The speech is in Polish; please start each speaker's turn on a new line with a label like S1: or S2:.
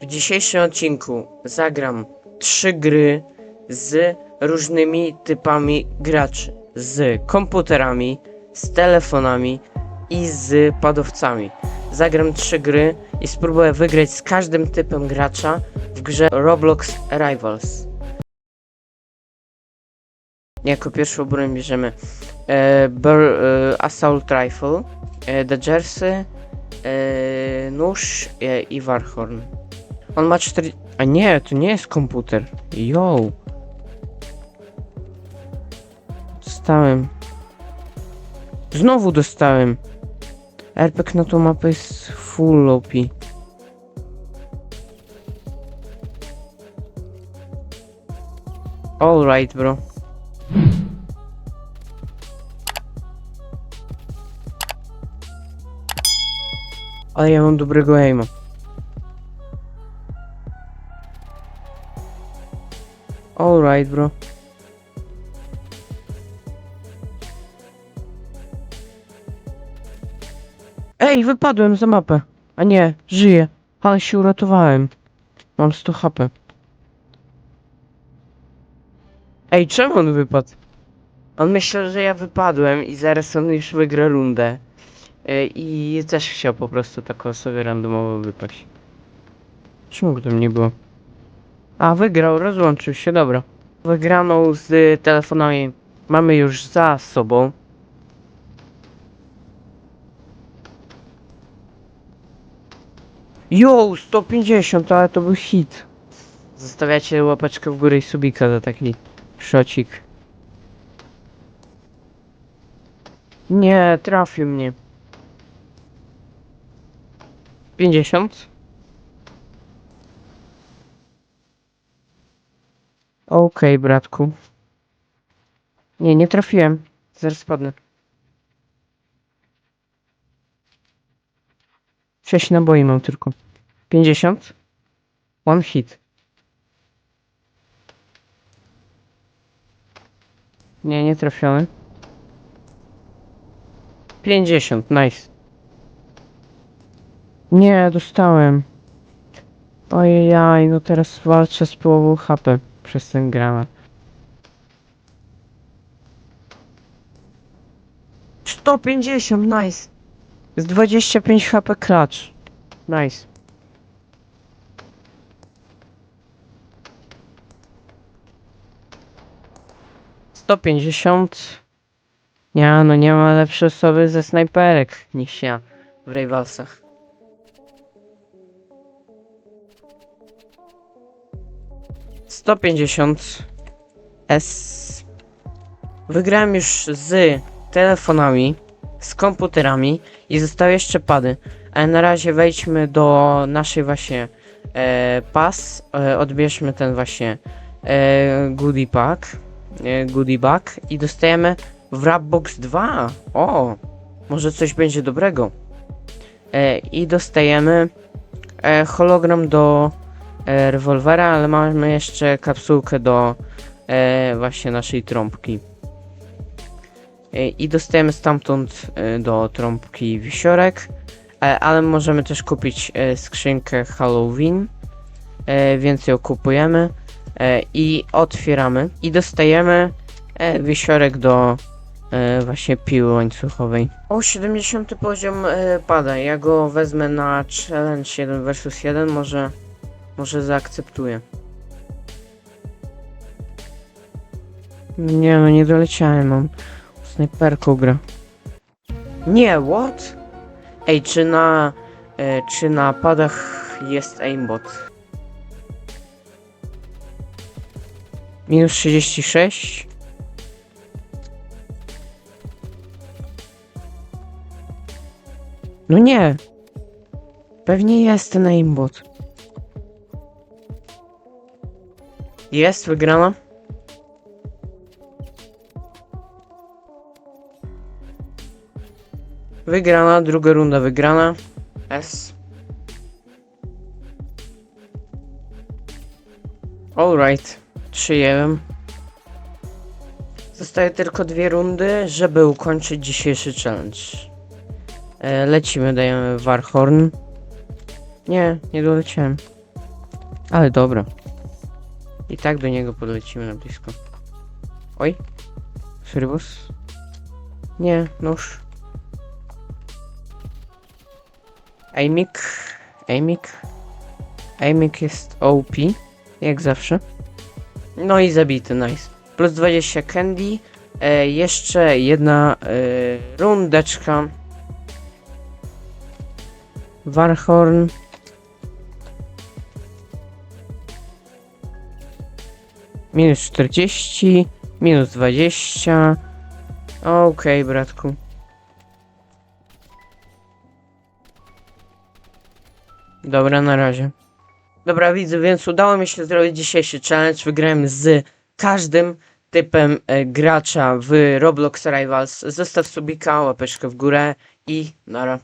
S1: W dzisiejszym odcinku zagram trzy gry z różnymi typami graczy. Z komputerami, z telefonami i z padowcami. Zagram trzy gry i spróbuję wygrać z każdym typem gracza w grze Roblox Rivals. Jako pierwszą broń bierzemy e, e, Assault Rifle, e, Dodgersy, e, nóż e, i Warhorn. On ma 4. A nie, to nie jest komputer. Yo. Dostałem. Znowu dostałem. RPG na tą mapę jest full OP. Alright, bro. Ale ja mam dobrego aima. Alright, bro. Ej, wypadłem za mapę. A nie, żyję. Ale się uratowałem. Mam 100 HP. Ej, czemu on wypadł? On myślał, że ja wypadłem i zaraz on już wygra rundę. Ej, I też chciał po prostu taką sobie randomowo wypaść. Czemu go tam nie było? A, wygrał, rozłączył się, dobra. Wygraną z telefonami mamy już za sobą. Jo, 150, ale to był hit. Zostawiacie łapeczkę w górę i subika za taki szocik. Nie, trafił mnie. 50? Okej, bratku. Nie, nie trafiłem. Zaraz spadnę. 6 naboi mam tylko. 50? One hit. Nie, nie trafiony. 50, nice. Nie, dostałem. Ojej, no teraz walczę z połową HP przez ten granat. 150, nice. Z 25 HP klacz. Nice. Sto pięćdziesiąt. Nie, no nie ma lepszej osoby ze snajperek niż ja w Rivalsach. Sto pięćdziesiąt. S. Wygrałem już z telefonami, z komputerami i zostały jeszcze pady. Ale na razie wejdźmy do naszej właśnie e, pas. E, odbierzmy ten właśnie e, goodie pack. E, goodie bag i dostajemy Wrapbox 2. O, może coś będzie dobrego. E, I dostajemy e, hologram do e, rewolwera, ale mamy jeszcze kapsułkę do e, właśnie naszej trąbki. E, I dostajemy stamtąd e, do trąbki wisiorek, e, ale możemy też kupić e, skrzynkę Halloween, e, więc ją kupujemy e, i otwieramy i dostajemy e, wisiorek do e, właśnie piły łańcuchowej. O, 70 poziom e, pada, ja go wezmę na challenge 1 vs 1, może, może zaakceptuję. Nie no, nie doleciałem, mam snajperką gra. Nie, what? Ej, czy na, e, czy na padach jest aimbot? Minus 36? No nie. Pewnie jest ten aimbot. Jest, wygrana. Wygrana, druga runda wygrana. S. Alright, 3-1. Zostaje tylko dwie rundy, żeby ukończyć dzisiejszy challenge. E, lecimy, dajemy Warhorn. Nie, nie doleciałem. Ale dobra. I tak do niego podlecimy na blisko. Oj. Servus? Nie, nóż. Aimik. Aimik. Aimik jest OP. Jak zawsze. No i zabity, nice. Plus 20 candy. E, jeszcze jedna e, rundeczka. Warhorn. Minus 40, minus 20. Okej, bratku. Dobra, na razie. Dobra, widzę, więc udało mi się zrobić dzisiejszy challenge. Wygrałem z każdym typem e, gracza w Roblox Rivals. Zostaw subika, łapeczkę w górę i nara.